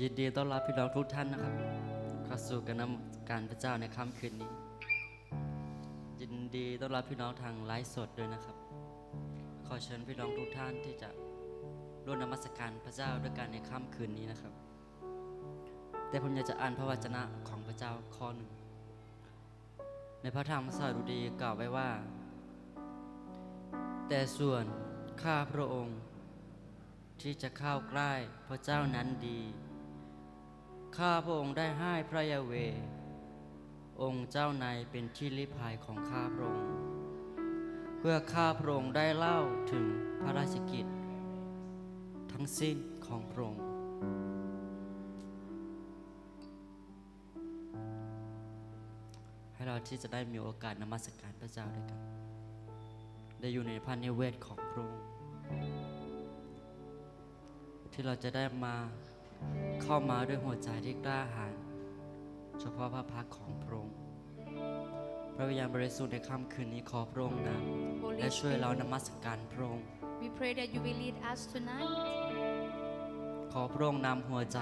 ยินดีต้อนรับพี่น้องทุกท่านนะครับเข้าสู่การนำการพระเจ้าในค่ำคืนนี้ ยินดีต้อนรับพี่น้องทางไลฟ์สดด้วยนะครับ ขอเชิญพี่น้องทุกท่านที่จะร่วมนมัสการพระเจ้าด้วยกันในค่ำคืนนี้นะครับ แต่ผมอยากจะอ่านพระวจนะของพระเจ้าข้อหนึ่ง ในพระธรรมสาดุดีกล่าวไว้ว่า แต่ส่วนข้าพระองค์ ที่จะเข้าใกล้พระเจ้านั้นดี ข้าพระองค์ได้ให้พระยาเว องค์เจ้านายเป็นที่ลิภัยของข้าพระองค์ เพื่อข้าพระองค์ได้เล่าถึงพระราชกิจ ทั้งสิ้นของพระองค์ให้เราที่จะได้มีโอกาสนมัสการพระเจ้าด้วยกัน ได้อยู่ในพระนิเวศของพระองค์ที่เราจะได้มา เข้ามาด้วยหัวใจที่กล้าหาญเฉพาะพระพักตร์ของพระองค์พระวิญญาณบริสุทธิ์ในค่ำคืนนี้ขอพระองค์น Holy ำและช่วยเรา Spirit, นมัสการพระองค์ we pray that you will lead us tonight. ขอพระองค์นำหัวใจ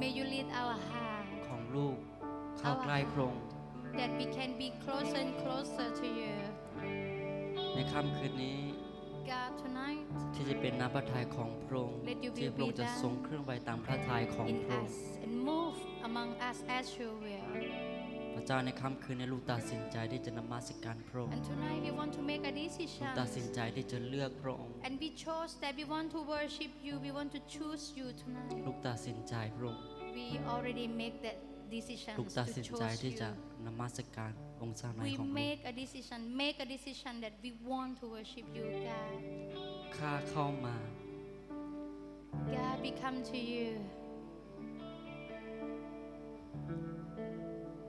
May you lead our heart ของลูกเข้าใกล้พระองค์ that we can be closer and closer to you. ในค่ำคืนนี้ God, tonight ที่จะเป็นน้ำพระทัยของพระองค์ Let your will ที่พระองค์ be จะ done ทรงเครื่องไว้ตามพระทัยของ in พระอง us ค์ and move among us as you will. พระเจ้าในค่ำคืนนี้ลูกตัดสินใจที่จะนมัสการพระองค์ And tonight we want to make a ลูก decision. ตัดสินใจที่จะเลือกพระองค์ And we chose that we want to worship you. We want to choose you tonight. ลูกตัดสินใจพระองค์ We already make that decision ลูกตัด to สินใจ choose ที่จะ you. นมัสการองค์เจ้านาย We ของลูก make a decision, make a decision that we want to worship you, God. ข้าเข้ามา God, we come to you.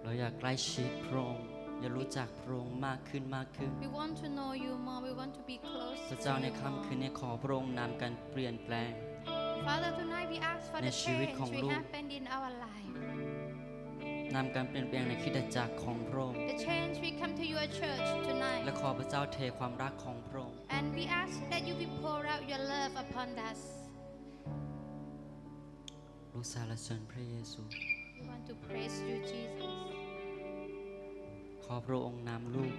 เราอยากใกล้ชิดพระองค์อยากรู้จักพระองค์มากขึ้นมากขึ้น We want to know you more. We want to be close พระ to เจ้าใน you ค่ำคืน more. นี้ขอพระองค์นำการเปลี่ยนแปลง Father, tonight we ask for ใน the ชีวิต change ของ we ลูก happened in our life. นำการเปลี่ยนแปลงในคริดจักรของพระองค์ The change we come to your church และ tonight. ขอพระเจ้าเทความรักของพระองค์ And we ask that you will pour out your love upon us. ลูกสารเสริญพระเยซู We want to praise you, Jesus. ขอพระองค์นำลูก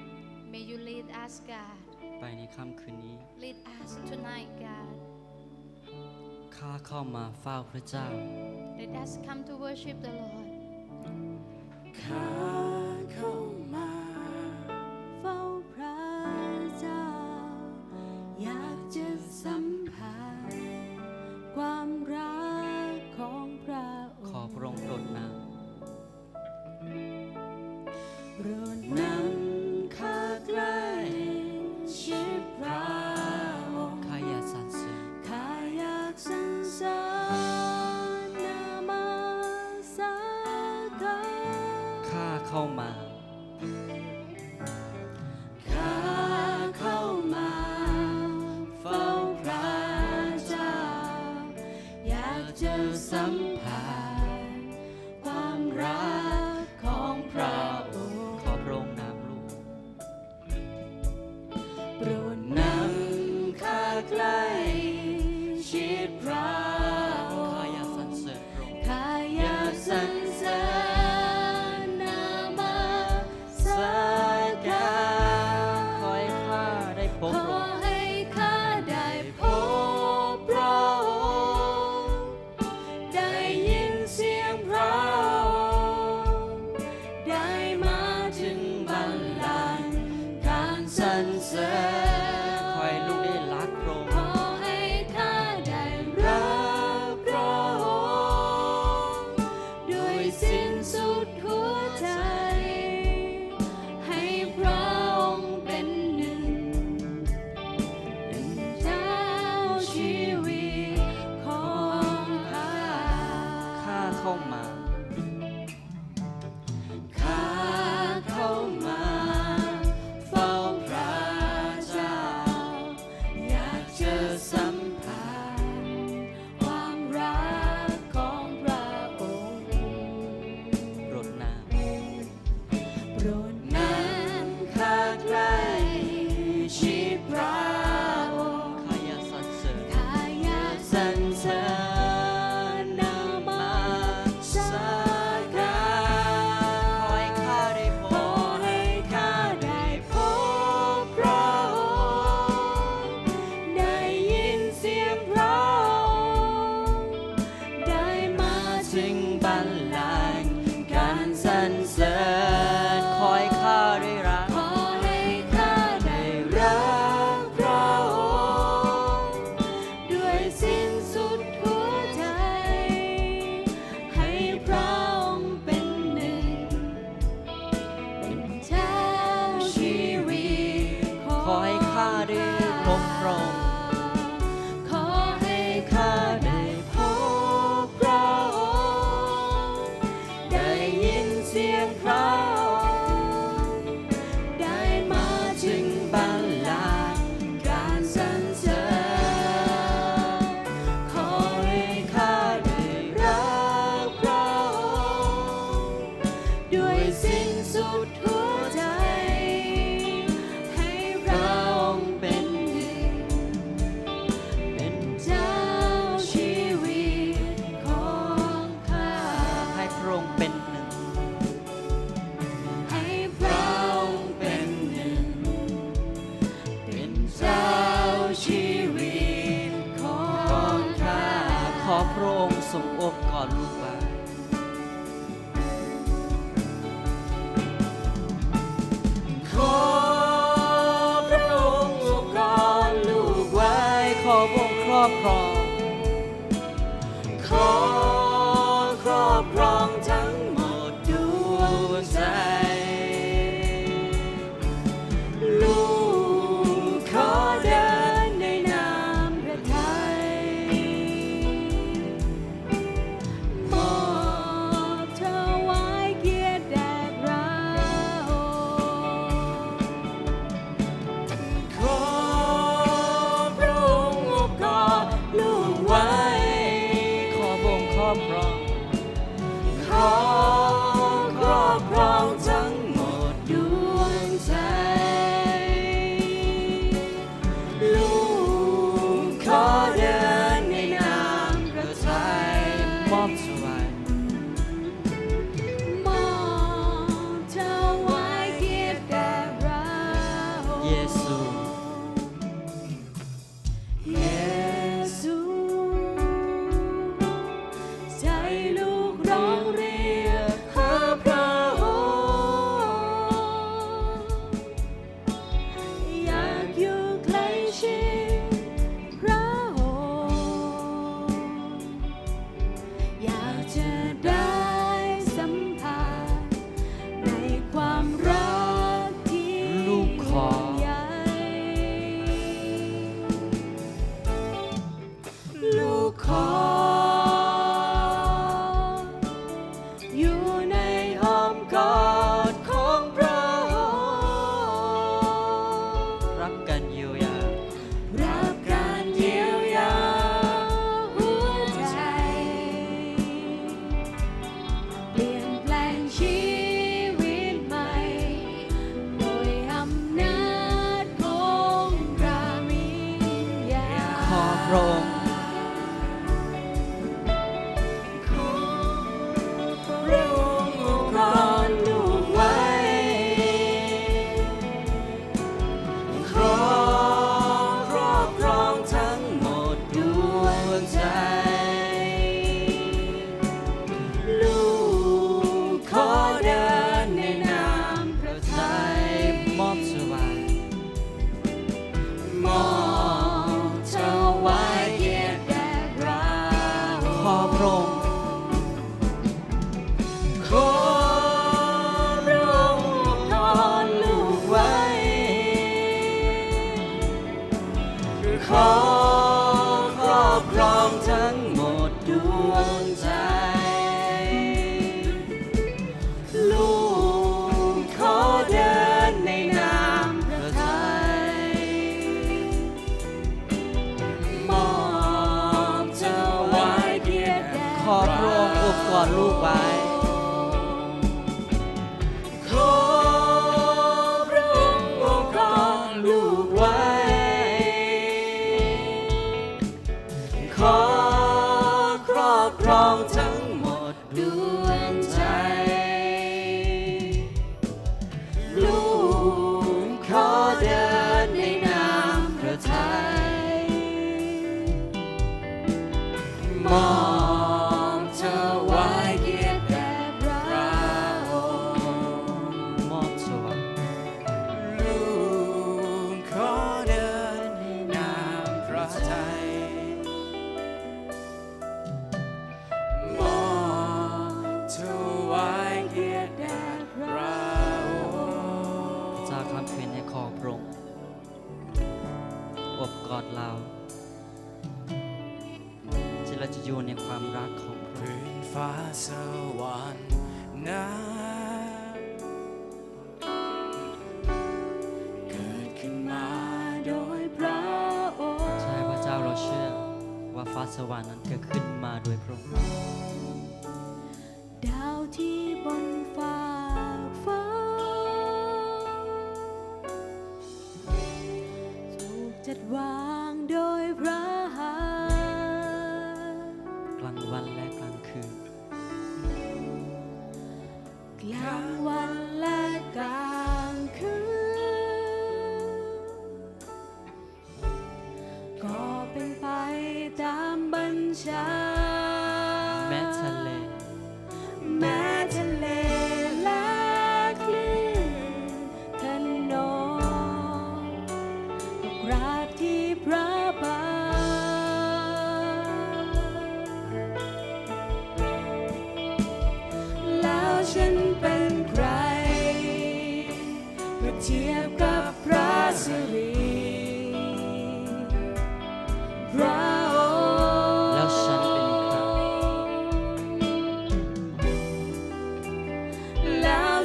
May you lead us, God. ไปในค่ำคืนนี้ Lead us tonight, God. ข้าเข้ามาเฝ้าพระเจ้า Let us come to worship the Lord. ข้าเข้ามาเฝ้าพระเจ้า อยากจะสัมำ call. ขอพระองค์อบกอดลูกไว้ อยู่ในความรักของพระพื้นฟ้าสวรรค์นะายใช่พระเจ้าเราเชื่อว่าฟ้าสวรรค์นั้น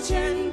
前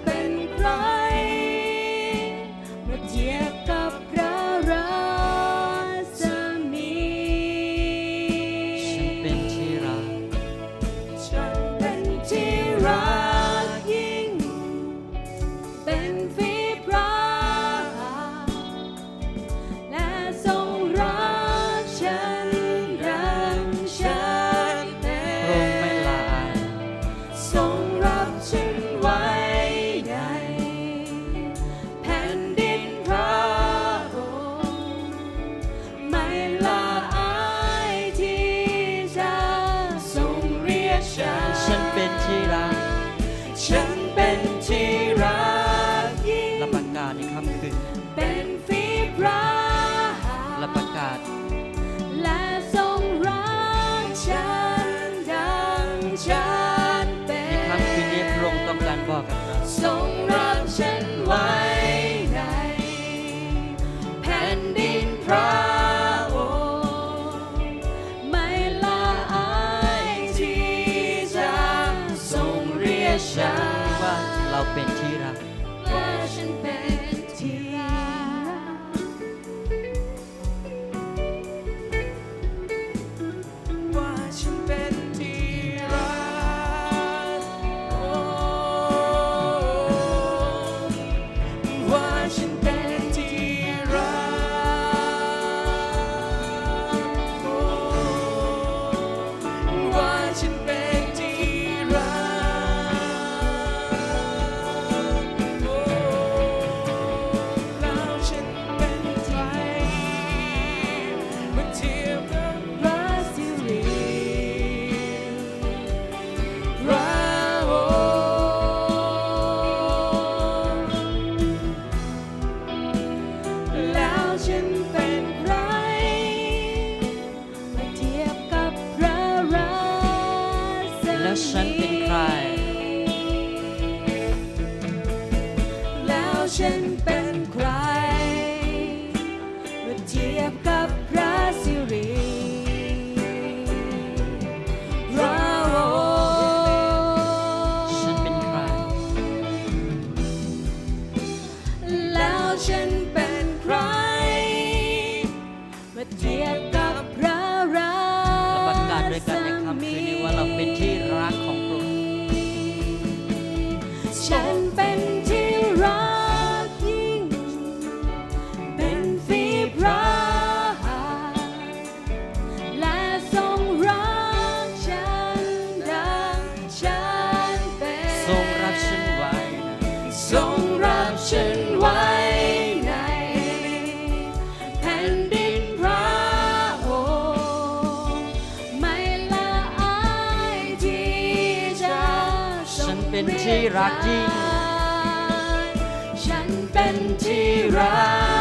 ฉันเป็น ทรงรักฉันไว้ในแผ่นดินพระองค์ไม่ละอายที่จะฉันเป็นที่รักยิ่ง ฉันเป็นที่รัก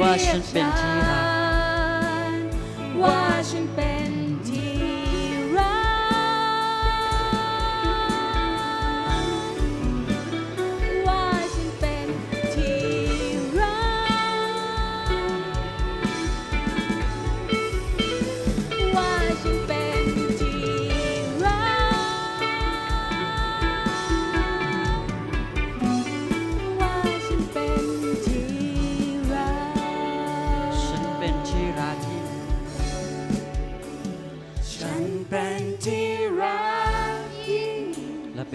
ว่าฉันเป็นที่รักว่าฉันเป็น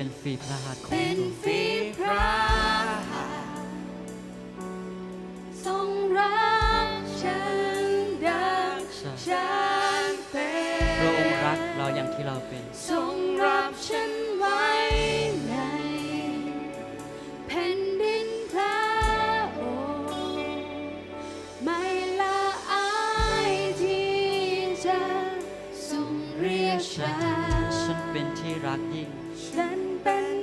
เป็นฝีพระหัตถ์ของเป็นพระองค์ฝีพระหัตถ์ทรงรักฉันดังฉันเป็นพระองค์รักเราอย่างที่เราเป็น ทรงรับฉันไว้ในแผ่นดินพระองค์ไม่ละอายที่จะทรงเรียกฉันฉันเป็นที่รักยิ่งฉัน เป็น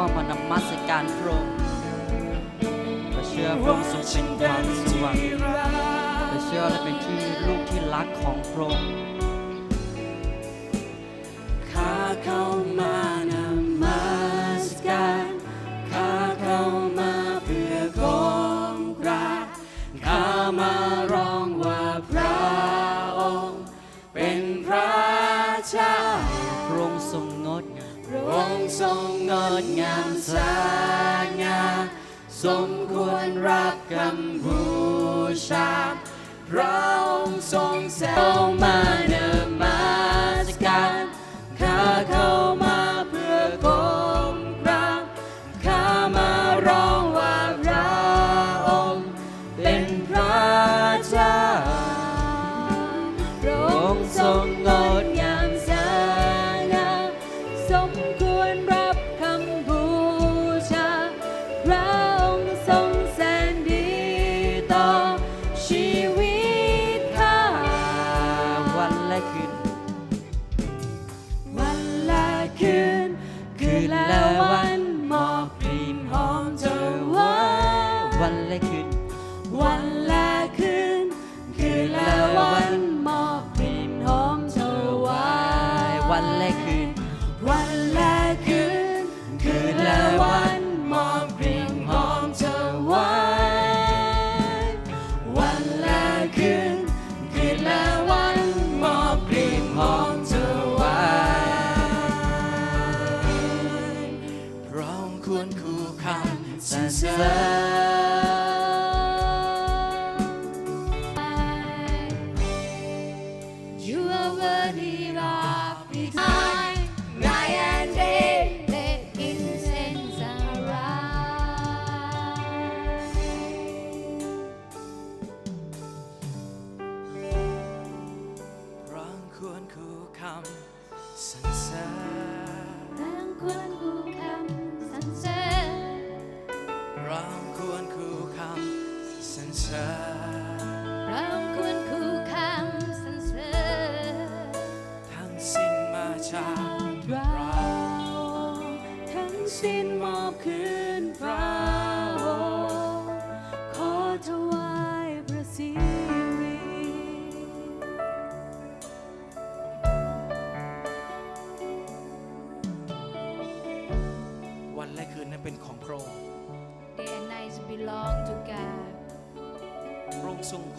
ข้ามานมัสการพระองค์เราเชื่อพระองค์ทรงเป็นความสว่างเราเชื่อและเป็นที่ลูกที่รักของพระองค์ข้าเข้ามานมัสการข้าเข้ามาเพื่อก้มกราบข้ามาร้อ ทรงงดงามสง่าสมควรรับคำบูชาพระองค์ทรงแสงมาเน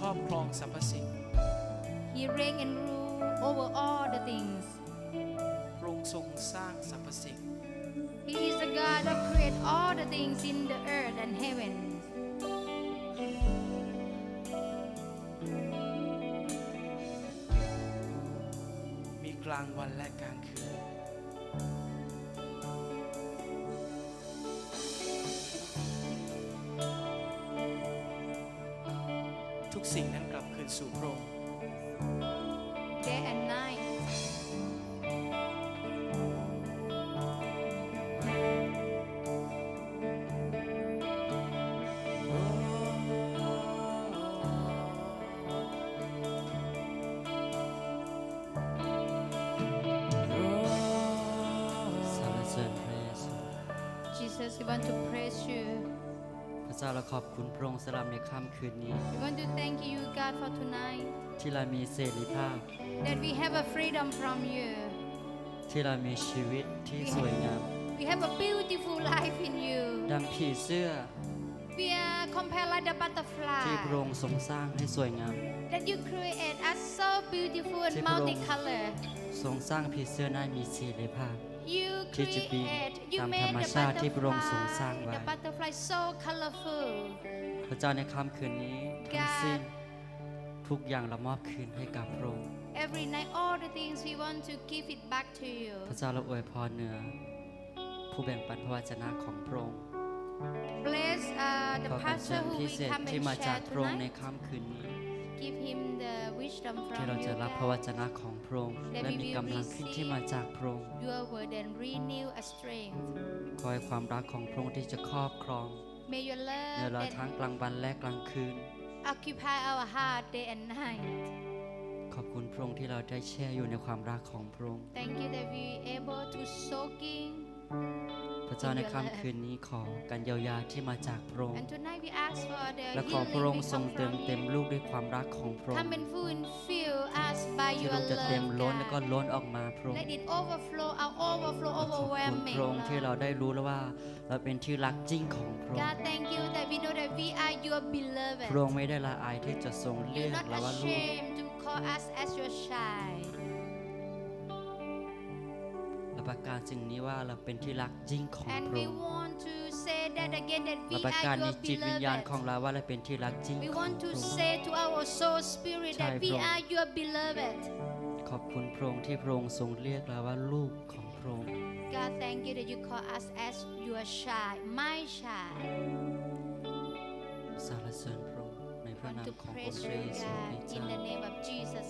รอบครองสรรพสิ่ง He reign and rule over all the things พระองค์ทรงสร้างสรรพสิ่ง He is the God that create all the things in the earth and heaven มีกลางวันและกลางคืน ทุกสิ่งนั้นกลับคืนสู่พระองค์ day and night. Oh. สรรเสริญพระเยซู Jesus, we want to เจ้าเราขอบคุณพระองค์สำหรับในค่ำคืนนี้ We want to thank you, God, for tonight. ที่เรามีเสรีภาพ That we have a freedom from you. ที่เรามีชีวิตที่สวยงาม We have a beautiful life in you. ดังผีเสื้อ We are compared like the ที่พระอ butterfly. งค์ทรงสร้างให้สวยงาม That you create us so beautiful and ที่พระองค์ multicolored. ทรงสร้างผีเสื้อนั้นมีเสรีภาพ You ที่จะบิน create, you ตาม made ธรรม the ชาติที่พระองค์ทรงสร้าง butterfly, ไว้ the butterfly so colorful. พระเจ้าในค่ำคืนนี้ทั้งสิ้นทุกอย่างเรามอบคืนให้กับพระองค์ Every night, all the things we want to give it back to you. พระเจ้าเราอวยพรเหนือผู้แบ่งปันพระวจนะของพระองค์ Bless uh, ข the อการเชิ pastor ญ who พิ we เศษ come ที่ and มาจาก share พระองค์ใน tonight. ค่ำคืนนี้ Give him the wisdom ที่ from เรา you, จะรับพระว God. จนะของพระองค์ That และ we มี will กำลังขึ้นที่ receive มาจากพระองค์ Your word and renew a strength. ขอให้ความรักของพระองค์ที่จะครอบครอง May your ใน love เรา that ทั้งกลางวันและกลางคืน occupy our heart day and night. ขอบคุณพระองค์ที่เราได้แช่อยู่ในความรักของพระองค์ Thank you that we able to soaking. พระเจ้าในค่ำคืนนี้ขอการเยียวยาที่มาจากพระองค์ And tonight we ask for the และขอพระอง healing ค์ we ทรง come เติม from เต็ม you. ลูกด้วยความรักของพระอง Come ค์ and full and fill us by ที่ your เราจะเต็ม love, ล้นแล้วก็ God. ล้นออกมาพระองค์ Let it overflow, our overflow, ขอบคุณ overwhelming. พระองค์ที่เรา love. ได้รู้แล้วว่าเราเป็นที่รักจริงของพระองค์ God, thank you that we know that we are your พระอง beloved. ค์ไม่ได้ละอายที่จะทรงเรีย You're ก not เราว่าลูก ashamed to call us as your child. ประกาศสิ่งนี้ว่าเราเป็นที่รักจริงของ And พระ we องค์ want to say that again that เรา we ประกาศ are ใน your จิตวิญญาณของ beloved. เราว่าเราเป็นที่รักจริง We ของ want พ to ระองค์ say to our soul spirit ใช่ that we พระองค์ are your beloved. ขอบคุณพระองค์ที่พระองค์ทรงเรียกเราว่าลูกของพระองค์ God, thank you that you call us as your child, my child. สรรเสริญพระองค์ในพระ want นาม to ขององ praise ค์พระ you, เยซูคริส God, ต์ in เจ้า the name of Jesus